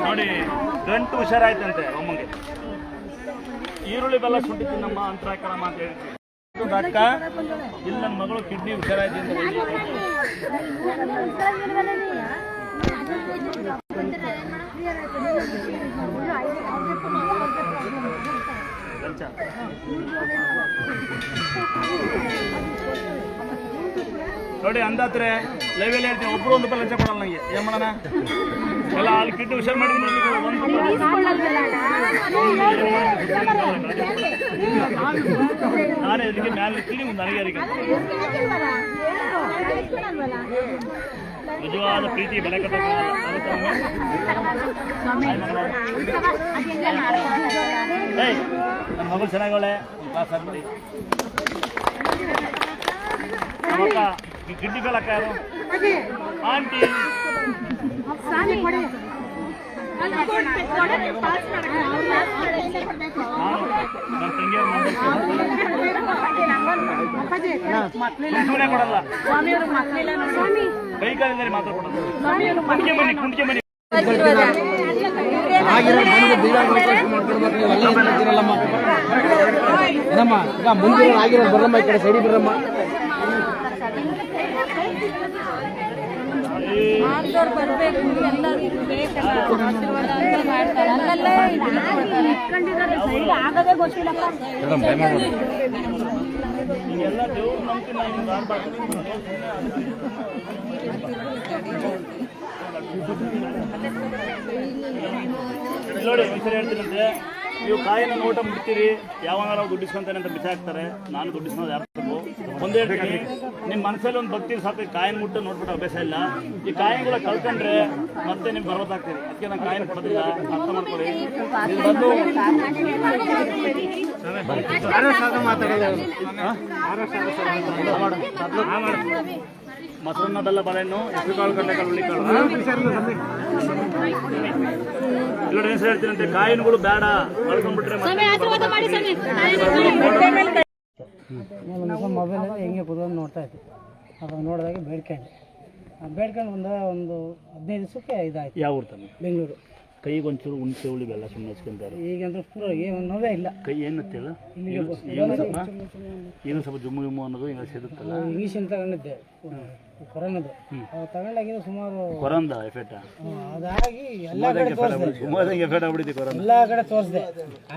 ನೋಡಿ, ಗಂಟು ಹುಷಾರಾಯ್ತಂತೆ ಅಮ್ಮಂಗೆ ಈರುಳ್ಳಿ ಬೆಲ್ಲ ಶುಂಠಿ ತಿನ್ನಮ್ಮ ಅಂತ ಹಾಕಣಮ್ಮ ಅಂತ ಹೇಳ್ತೀವಿ ಅಕ್ಕ ಇಲ್ಲಿ ನನ್ನ ಮಗಳು ಕಿಡ್ನಿ ಹುಷಾರಾಯ್ತು ಅಂತ. ನೋಡಿ, ಅಂದಾತ್ರೆ ಲೈವಲ್ಲಿ ಹೇಳ್ತೀನಿ, ಒಬ್ರು ಒಂದು ರೂಪಾಯಿ ಲಂಚ ಕೊಡಲ್ಲ ನನಗೆ ಏನ್ ಮಾಡೋಣ? ಎಲ್ಲ ಅಲ್ಲಿ ಕಿಟ್ಟು ಹುಷಾರ್ ಒಂದು ನಾನೇ ಇದಕ್ಕೆ ಮ್ಯಾಲೆ ಒಂದು ನನಗೆ ಅದಕ್ಕೆ ನಿಜವಾದ ಪ್ರೀತಿ, ಬೆಲೆ ನನ್ನ ಮಗಳು ಚೆನ್ನಾಗವಳೆ ಕ್ಲಾಸ್ ಆಗ್ಬಿಡಿ ಗಿಡ್ಡಿ ಬೇಲಕ್ಕ ಯಾರು ಆಂಟಿ. ಕೊಡಲ್ಲ ಕೈ ಕಾಲಿಂದರೆ ಮಾತ್ರ ಕೊಡಲ್ಲ ಕುಂಟಿಗೆ ಬನ್ನಿ ಕುಂಟಿಗೆ ಬನ್ನಿ. ಆಗಿರೋ ಮನೆಗೆ ಅವಕಾಶ ಮಾಡ್ಕೊಡ್ಬೇಕು ನೀವು ಏನಮ್ಮ? ಈಗ ಬರಮ್ಮ ಈ ಕಡೆ ಸೈಡಿ ಬರಮ್ಮ ಮಾಡ್ದವ್ರು ಬರಬೇಕು ಎಲ್ಲರಿಗೂ ಬೇಕಲ್ಲ ಆಶೀರ್ವಾದ ಅಂತ ಮಾಡ್ತಾರೆ. ಅಲ್ಲಲ್ಲೇ ಇಟ್ಕೊಂಡಿದ್ದಾರೆ ಸೈಡ್ ಆಗದೇ ಗೊತ್ತಿಲ್ಲಪ್ಪ. ಈಗೆಲ್ಲ ದೇವ್ರ ನಂಬಿಕೆ ನಾವು ಹಿಂಗೆ ನೋಡಿ ಒಂದ್ಸರಿ ಹೇಳ್ತೀನಂತೆ ನೀವು ಕಾಯಿನ ನೋಟ ಯಾವಾಗ ನಾವು ದುಡ್ಡಿಸ್ಕೊಂತಾನೆ ಅಂತ ಬಿಸಾಕ್ತಾರೆ ನಾನು ದುಡ್ಡಿಸ್ಕೊಂಡು ಯಾರು ಒಂದೇ ನಿಮ್ಮ ಮನಸ್ಸಲ್ಲಿ ಒಂದು ಭಕ್ತಿ ಸಾಕು ಕಾಯಿನ ಮುಟ್ಟು ನೋಡ್ಬಿಟ್ಟು ಅಭ್ಯಾಸ ಇಲ್ಲ. ಈ ಕಾಯಿನ್ಗಳ ಕಳ್ಕೊಂಡ್ರೆ ಮತ್ತೆ ನಿಮ್ಗೆ ಬರ್ಬೋದಾಗ್ತೀರಿ ಅದಕ್ಕೆ ನಾನು ಕಾಯಿನ ಕೊಡೋದಿಲ್ಲ ಅರ್ಥ ಮಾಡ್ಕೊಳ್ಳಿ. ಬಂದು ಮೊಸರನ್ನ ಬೆಲ್ಲ ಬಾಳೆಹಣ್ಣು ಹೆಸರು ಕಾಳು ಕಡಲೆಕಾಳು ಹುಳ್ಳಿಕಾಳು ಇಲ್ಲ ಹೆಸರು ಹೇಳ್ತೀನಂತೆ ಕಾಯಿನ್ಗಳು ಬೇಡ ಕಳ್ಕೊಂಡ್ಬಿಟ್ರೆ ನಾವು ಮೊಬೈಲಲ್ಲಿ ಹೆಂಗೆ ಕುದೋದು ನೋಡ್ತಾ ಇದ್ದೆ. ಅದು ನೋಡಿದಾಗ ಬೇಡ್ಕೊಂಡೆ. ಆ ಬೇಡ್ಕೊಂಡು ಒಂದು ಒಂದು ಹದಿನೈದು ದಿವಸಕ್ಕೆ ಇದಾಯ್ತು. ಯಾವ ಊರು ತಾನೆ ಬೆಂಗಳೂರು. ಕೈಗೆ ಒಂಚೂರು ಹುಣಸೆ ಹುಳಿ ಬೆಲ್ಲ ಸುಮ್ಮನೆ ಹಚ್ಕೊಂತಾರೆ. ಈಗಂದ್ರೆ ಪೂರ ಏನು ನೋವೇ ಇಲ್ಲ. ಕೈ ಏನತ್ತಿಲ್ಲ ಏನು ಸ್ವಲ್ಪ? ಏನು ಸ್ವಲ್ಪ ಜುಮ್ಮು ಜುಮ್ಮು ಅನ್ನೋದು ಈಗ ಸಿಗುತ್ತಲ್ಲ? ಇಂಗ್ಲೀಷನ್ ತಗೊಂಡಿದ್ದೆ. ಕೊರೋನದು ತಗೊಂಡಾಗಿನ ಸುಮಾರು ಕೊರೋನದ ಎಫೆಕ್ಟ್ ಅದಾಗಿ ಎಲ್ಲ ಕಡೆ ತೋರಿಸಿದೆ. ಸುಮಾರು ಎಫೆಕ್ಟ್ ಆಗ್ಬಿಟ್ಟಿದೆ ಕೊರೋನ. ಎಲ್ಲ ಕಡೆ ತೋರಿಸಿದೆ.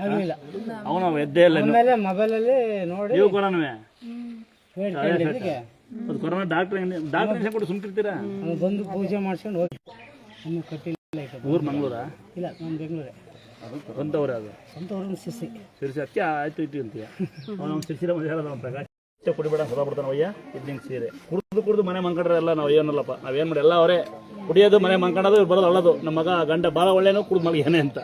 ಆಗಲಿಲ್ಲ ಅವನು ಎದ್ದೆ ಇಲ್ಲ. ಆಮೇಲೆ ಮೊಬೈಲಲ್ಲಿ ನೋಡಿ ನೀವು ಕೊರೋನವೇ ಅದು ಕೊರೋನಾ ಡಾಕ್ಟ್ರ್ ಡಾಕ್ಟ್ರ್ ಕೂಡ ಸುಮ್ಕಿರ್ತೀರಾ? ಬಂದು ಪೂಜೆ ಮಾಡ್ಸ್ಕೊಂಡು ಹೋಗಿ. ಕಟ್ಟಿಲ್ಲ. ಊರು ಮಂಗಳೂರಾ? ಇಲ್ಲ ನಾನು ಬೆಂಗಳೂರೇ. ಸ್ವಂತವ್ರೆ ಅದು ಸ್ವಂತ ಊರಿನ ಸಿಸಿ. ಸಿರಿಸಿ ಆಯ್ತು ಇಟ್ಟು ಅಂತೀಯ? ಅವನು ಸಿರಿಸಿರ ಮದುವೆ ಹೇಳೋದು ಅವ್ನು ಪ್ರಕಾಶ್. ಕುಡಿಬೇಡ ಸದಾ ಬಿಡ್ತಾನೆ ಅಯ್ಯ ಇದು ನಿಂಗೆ ಸೀರೆ. ಕುಡಿದು ಕುಡಿದು ಮನೆ ಮಂಕಡ್ರೆ ಎಲ್ಲ ನಾವು ಏನಲ್ಲಪ್ಪ ನಾವೇನು ಮಾಡಿ ಎಲ್ಲ ಅವರೇ. ಕುಡಿಯೋದು ಮನೆ ಮಂಕಣೋದು ಬರೋದು ಅಳ್ಳೋದು ನಮ್ಮ ಮಗ ಗಂಡ ಭಾಳ ಒಳ್ಳೆನೋ ಕುಡಿದು ಮಲಗ್ಯಾನೆ ಅಂತ.